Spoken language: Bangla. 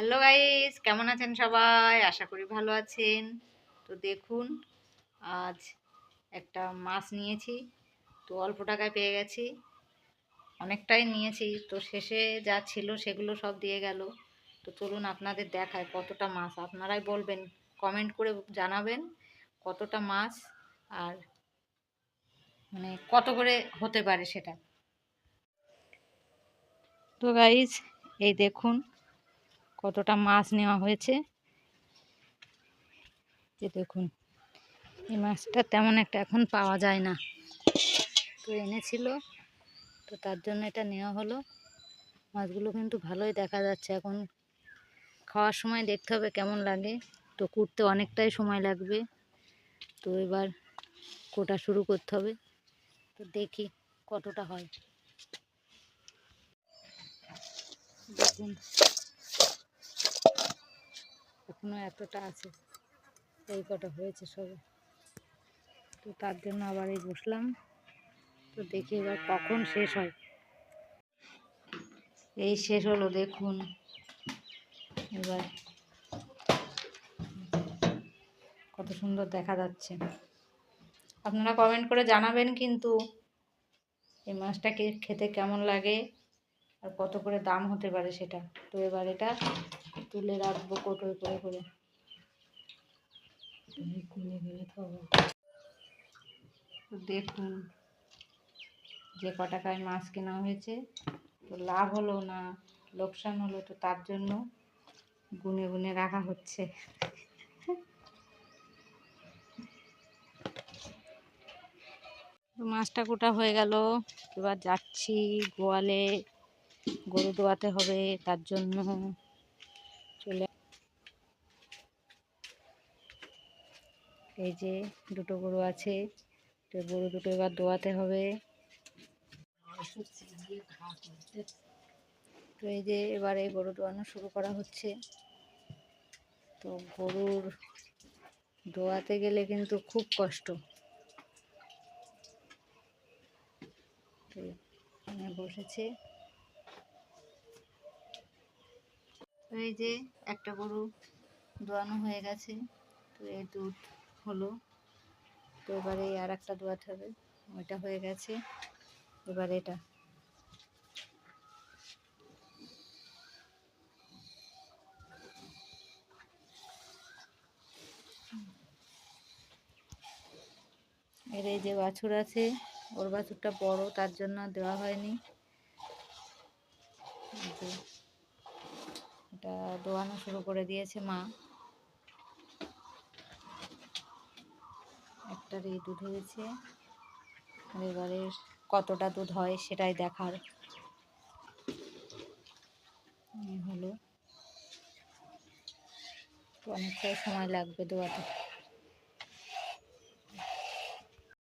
হ্যালো গাইস কেমন আছেন সবাই? আশা করি ভালো আছেন। তো দেখুন, আজ একটা মাছ নিয়েছি। তো অল্প টাকায় পেয়ে গেছি। অনেকটাই নিয়েছি। তো শেষে যা ছিল সেগুলো সব দিয়ে গেল। তো চলুন আপনাদের দেখায় কতটা মাছ। আপনারাই বলবেন কমেন্ট করে জানাবেন কতটা মাছ আর মানে কত করে হতে পারে সেটা। তো গাইজ এই দেখুন কতটা মাছ নেওয়া হয়েছে। যে দেখুন, এই মাছটা তেমন একটা এখন পাওয়া যায় না। তো এনেছিল, তো তার জন্য এটা নেওয়া হলো। মাছগুলো কিন্তু ভালোই দেখা যাচ্ছে এখন। খাওয়ার সময় দেখতে হবে কেমন লাগে। তো কুটতে অনেকটাই সময় লাগবে। তো এবার কোটা শুরু করতে হবে। তো দেখি কতটা হয়। দেখুন। এখনও এতটা আছে। এই কটা হয়েছে সবে। তো তার জন্য আবার এই বসলাম। তো দেখি এবার কখন শেষ হয়। এই শেষ হলো, দেখুন। এবার কত সুন্দর দেখা যাচ্ছে। আপনারা কমেন্ট করে জানাবেন কিন্তু এই মাছটাকে খেতে কেমন লাগে আর কত করে দাম হতে পারে সেটা। তো এবার এটা তুলে রাখব কোটোয় করে করে। দেখুন যে ক টাকায় মাছ কেনা হয়েছে তো লাভ হলো না লোকসান হলো তো তার জন্য গুনে গুনে রাখা হচ্ছে। মাছটা কোটা হয়ে গেল এবার যাচ্ছি গোয়ালে গরু দোয়াতে হবে তার জন্য চলে এই যে দুটো গরু আছে, তো গরু দুটো এবার দোয়াতে হবে। তো এই যে এবারে গরু দোয়ানো শুরু করা হচ্ছে। তো গরুর দোয়াতে গেলে কিন্তু খুব কষ্ট। বসেছে। এই যে একটা গরু দোয়ানো হয়ে গেছে, তো এই দুধ হলো। তো এবারে আর একটা দোয়াতে হবে, ওইটা হয়ে গেছে। এবার এটা। এর এই যে বাছুর আছে, ওর বাছুরটা বড়, তার জন্য দেওয়া হয়নি। দোয়ানো শুরু করে দিয়েছে মা। একটা এই দুধ হয়েছে। এবারে কতটা দুধ হয় সেটাই দেখার। হলো। অনেকটাই সময় লাগবে দোয়াতে।